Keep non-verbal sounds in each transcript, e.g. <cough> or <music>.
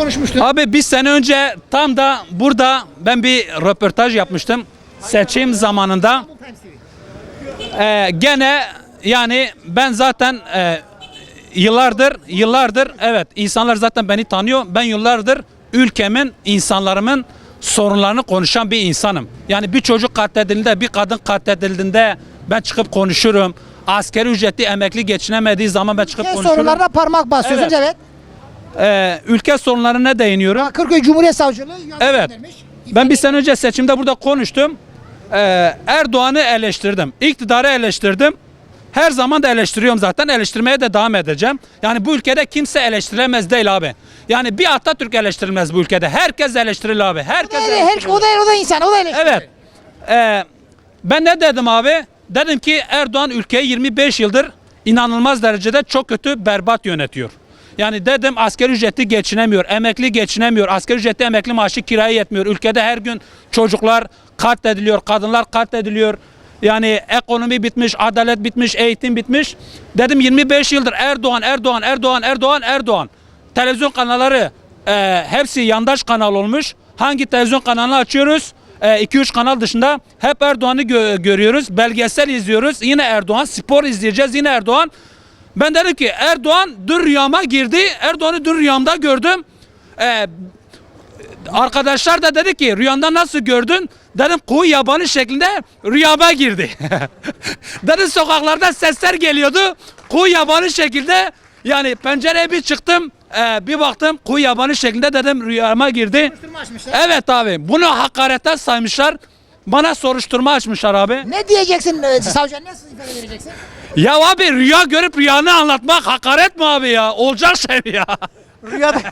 konuşmuştun. Abi bir sene önce tam da burada ben bir röportaj yapmıştım. Seçim zamanında. Ee, gene yani ben zaten e, yıllardır yıllardır evet insanlar zaten beni tanıyor. Ben yıllardır ülkemin insanlarımın sorunlarını konuşan bir insanım. Yani bir çocuk katledildiğinde, bir kadın katledildiğinde ben çıkıp konuşurum. Askeri ücretli emekli geçinemediği zaman ben çıkıp Ülke konuşurum. sorunlarına parmak basıyorsunuz Evet. evet. Ee, ülke sorunlarına değiniyorum. Kırköy Cumhuriyet Savcılığı Evet. Ben bir sene önce seçimde burada konuştum. Ee, Erdoğan'ı eleştirdim. İktidarı eleştirdim. Her zaman da eleştiriyorum zaten. Eleştirmeye de devam edeceğim. Yani bu ülkede kimse eleştirilemez değil abi. Yani bir Atatürk eleştirilmez bu ülkede. Herkes eleştirilir abi. Herkes her, eleştirilir. o da, o da insan, o da eleştiri. Evet. Ee, ben ne dedim abi? Dedim ki Erdoğan ülkeyi 25 yıldır inanılmaz derecede çok kötü berbat yönetiyor. Yani dedim asgari ücretli geçinemiyor, emekli geçinemiyor, asgari ücretli emekli maaşı kiraya yetmiyor. Ülkede her gün çocuklar katlediliyor, kadınlar katlediliyor. Yani ekonomi bitmiş, adalet bitmiş, eğitim bitmiş. Dedim 25 yıldır Erdoğan, Erdoğan, Erdoğan, Erdoğan, Erdoğan. Televizyon kanalları e, hepsi yandaş kanal olmuş. Hangi televizyon kanalını açıyoruz? 2-3 kanal dışında hep Erdoğan'ı gö- görüyoruz. Belgesel izliyoruz. Yine Erdoğan. Spor izleyeceğiz. Yine Erdoğan. Ben dedim ki Erdoğan dün rüyama girdi. Erdoğan'ı dün rüyamda gördüm. Ee, arkadaşlar da dedi ki rüyanda nasıl gördün? Dedim kuğu yabanı şeklinde rüyama girdi. <laughs> dedim sokaklarda sesler geliyordu. Kuğu yabanı şekilde yani pencereye bir çıktım. ee, bir baktım kuğu yabanı şeklinde dedim rüyama girdi. Evet abi bunu hakaretten saymışlar. Bana soruşturma açmışlar abi. Ne diyeceksin e, savcıya? Nasıl ifade vereceksin? Ya abi rüya görüp rüyanı anlatmak hakaret mi abi ya? Olacak şey mi ya? Rüyada. <laughs>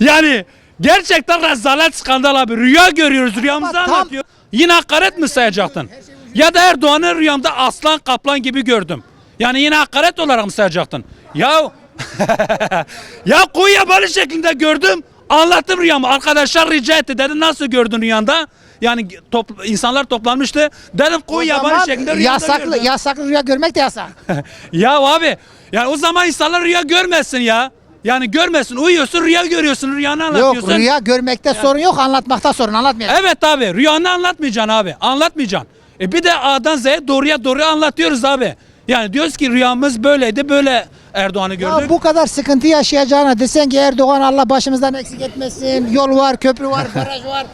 Yani gerçekten rezalet skandal abi. Rüya görüyoruz rüyamızı Ama tam- anlatıyor. Yine hakaret mi sayacaktın? Ya da Erdoğan'ı rüyamda aslan kaplan gibi gördüm. Yani yine hakaret olarak mı sayacaktın? Ya <laughs> ya kuyu yabalı şeklinde gördüm. Anlattım rüyamı. Arkadaşlar rica etti. Dedi nasıl gördün rüyanda? Yani topl- insanlar toplanmıştı. Kuyu yabalı zaman şeklinde rüyamda yasaklı, gördüm. yasaklı rüya görmek de yasak. <laughs> ya abi yani o zaman insanlar rüya görmesin ya. Yani görmesin. Uyuyorsun rüya görüyorsun. Rüyanı anlatıyorsun. yok rüya görmekte sorun yok, anlatmakta sorun. Anlatmayalım. Evet abi rüyanı anlatmayacaksın abi. Anlatmayacaksın. E bir de A'dan Z'ye doğruya doğru anlatıyoruz abi. Yani diyoruz ki rüyamız böyleydi böyle Erdoğan'ı gördük. Ya bu kadar sıkıntı yaşayacağına desen ki Erdoğan Allah başımızdan eksik etmesin. Yol var, köprü var, baraj var.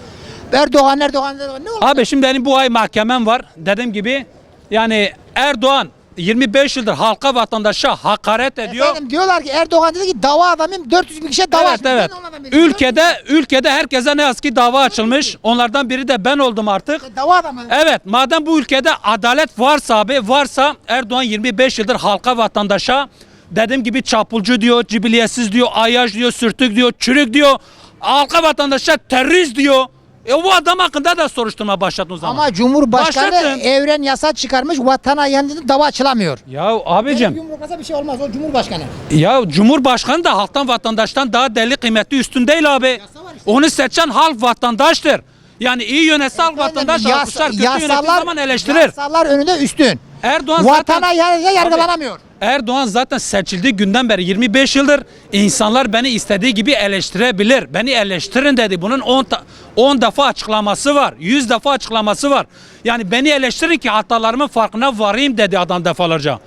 Erdoğan, Erdoğan, Erdoğan. Ne olur? Abi şimdi benim bu ay mahkemem var. Dediğim gibi yani Erdoğan 25 yıldır halka vatandaşa hakaret ediyor. Efendim diyorlar ki Erdoğan dedi ki dava adamım 400 bin kişiye dava evet açmış. evet. Ben. Ülkede ülkede herkese ne yazık ki dava açılmış. Onlardan biri de ben oldum artık. Dava adamı. Evet madem bu ülkede adalet varsa abi varsa Erdoğan 25 yıldır halka vatandaşa dediğim gibi çapulcu diyor, cibiliyetsiz diyor, ayyaş diyor, sürtük diyor, çürük diyor. Halka vatandaşa terörist diyor. E bu adam hakkında da soruşturma başlatın o zaman. Ama Cumhurbaşkanı Başlatın. evren yasa çıkarmış vatana yanında dava açılamıyor. ya abicim Yumrukasa bir şey olmaz o Cumhurbaşkanı. ya Cumhurbaşkanı da halktan vatandaştan daha değerli kıymetli üstün değil abi. işte. Onu seçen halk vatandaştır. Yani iyi yönetse halk vatandaş alkışlar, kötü yönettiği zaman eleştirir. Yasalar önünde üstün. Erdoğan Vatana zaten yanında yargılanamıyor. Erdoğan zaten seçildiği günden beri 25 yıldır insanlar beni istediği gibi eleştirebilir. Beni eleştirin dedi. Bunun 10 ta- 10 defa açıklaması var. 100 defa açıklaması var. Yani beni eleştirin ki hatalarımın farkına varayım dedi adam defalarca.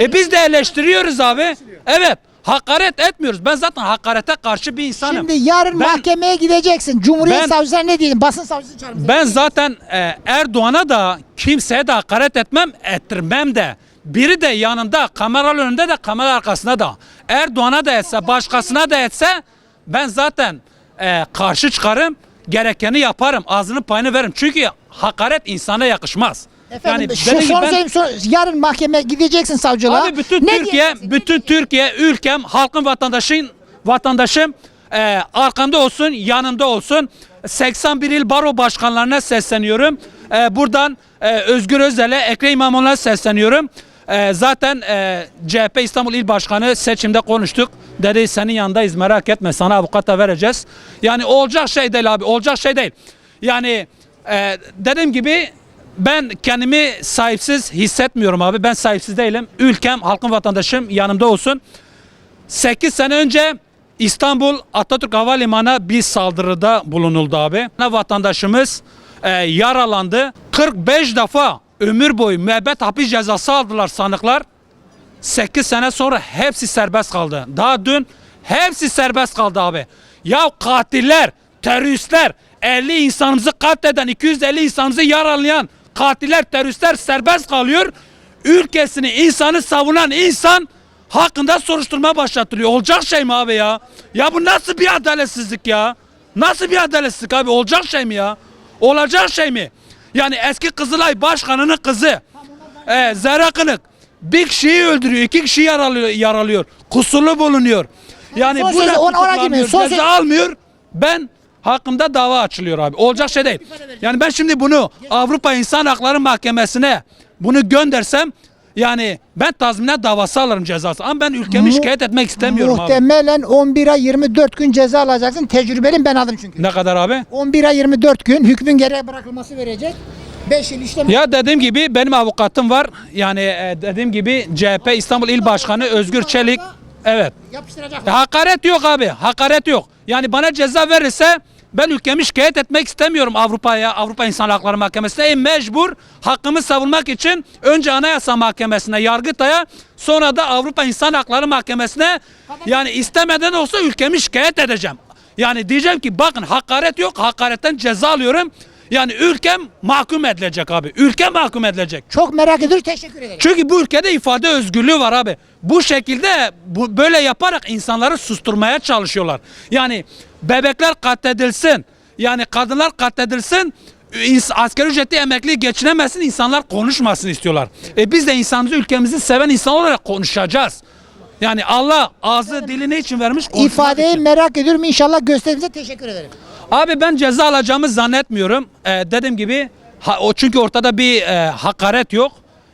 E biz de eleştiriyoruz abi. Evet. Hakaret etmiyoruz. Ben zaten hakarete karşı bir insanım. Şimdi yarın Ben- mahkemeye gideceksin. Cumhuriyet Ben- savcısına ne diyelim? Basın savcısı çağırmış. Ben zaten e, Erdoğan'a da kimseye de hakaret etmem, ettirmem de. Biri de yanında, kamera önünde de, kamera arkasında da. Erdoğan'a da etse, başkasına da etse ben zaten e, karşı çıkarım, gerekeni yaparım, ağzının payını veririm. Çünkü hakaret insana yakışmaz. Efendim şu benim gibi son ben- yarın mahkemeye gideceksin savcılığa. Abi bütün Ne Türkiye, diyeceksin? bütün Türkiye, ülkem, halkın vatandaşın vatandaşım e, arkamda olsun, yanında olsun. 81 il baro başkanlarına sesleniyorum. E, buradan e, Özgür Özel'e, Ekrem İmamoğlu'na sesleniyorum. E, zaten e, CHP İstanbul İl Başkanı seçimde konuştuk. Dedi senin yanındayız merak etme sana avukata vereceğiz. Yani olacak şey değil abi olacak şey değil. Yani e, dediğim gibi ben kendimi sahipsiz hissetmiyorum abi. Ben sahipsiz değilim. Ülkem, halkın vatandaşım yanımda olsun. 8 sene önce İstanbul Atatürk Havalimanı'na bir saldırıda bulunuldu abi. Vatandaşımız e, yaralandı. 45 defa ömür boyu müebbet hapis cezası aldılar sanıklar. 8 sene sonra hepsi serbest kaldı. Daha dün hepsi serbest kaldı abi. Ya katiller, teröristler, 50 insanımızı katleden, 250 insanımızı yaralayan katiller, teröristler serbest kalıyor. Ülkesini, insanı savunan insan hakkında soruşturma başlatılıyor. Olacak şey mi abi ya? Ya bu nasıl bir adaletsizlik ya? Nasıl bir adaletsizlik abi? Olacak şey mi ya? Olacak şey mi? Yani eski Kızılay Başkanı'nın kızı e, Zerre Kınık bir kişiyi öldürüyor, iki kişiyi yaralıyor, yaralıyor. Kusurlu bulunuyor. Yani bu da ona- ona ceza almıyor. Ben hakkımda dava açılıyor abi. Olacak şey değil. Yani ben şimdi bunu Avrupa İnsan Hakları Mahkemesi'ne bunu göndersem yani ben tazminat davası alırım cezası. Ama ben ülkemi Mu- şikayet etmek istemiyorum abi. Muhtemelen 11 ay 24 gün ceza alacaksın. Tecrübeliyim ben aldım çünkü. Ne kadar abi? 11 ay 24 gün hükmün geriye bırakılması verecek. 5 yıl işlem. Ya dediğim gibi benim avukatım var. Yani e, dediğim gibi CHP İstanbul İl Başkanı Özgür Çelik. Evet. Yapıştıracak. E, Hakaret yok abi. Hakaret yok. Yani bana ceza verirse ben ülkemi şikayet etmek istemiyorum Avrupa'ya, Avrupa İnsan Hakları Mahkemesi'ne. E, mecbur hakkımı savunmak için önce Anayasa Mahkemesi'ne, Yargıtay'a sonra da Avrupa İnsan Hakları Mahkemesi'ne yani istemeden olsa ülkemi şikayet edeceğim. Yani diyeceğim ki bakın hakaret yok, hakaretten ceza alıyorum. Yani ülkem mahkum edilecek abi. Ülke mahkum edilecek. Çok merak ediyoruz. Teşekkür ederim. Çünkü bu ülkede ifade özgürlüğü var abi. Bu şekilde bu böyle yaparak insanları susturmaya çalışıyorlar. Yani bebekler katledilsin. Yani kadınlar katledilsin. ins- Asgari ücretli emekli geçinemesin insanlar konuşmasın istiyorlar. E biz de insanımızı ülkemizi seven insan olarak konuşacağız. Yani Allah ağzı dilini için vermiş konuşmak İfadeyi için. merak ediyorum. İnşallah gösterinize teşekkür ederim. Abi ben ceza alacağımı zannetmiyorum. Ee, dediğim gibi ha, o çünkü ortada bir e, hakaret yok.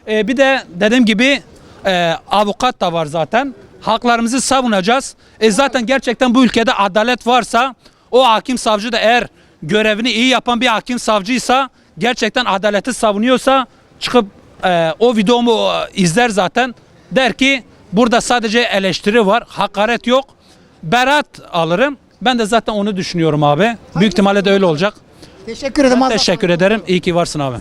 E, bir de dediğim gibi e, avukat da var zaten. Haklarımızı savunacağız. E, zaten gerçekten bu ülkede adalet varsa o hakim savcı da eğer görevini iyi yapan bir hakim savcıysa gerçekten adaleti savunuyorsa çıkıp e, o videomu e, izler zaten. Der ki burada sadece eleştiri var. Hakaret yok. Berat alırım. Ben de zaten onu düşünüyorum abi. Büyük ihtimalle de öyle olacak. Teşekkür ederim. Teşekkür ederim. İyi ki varsın abi.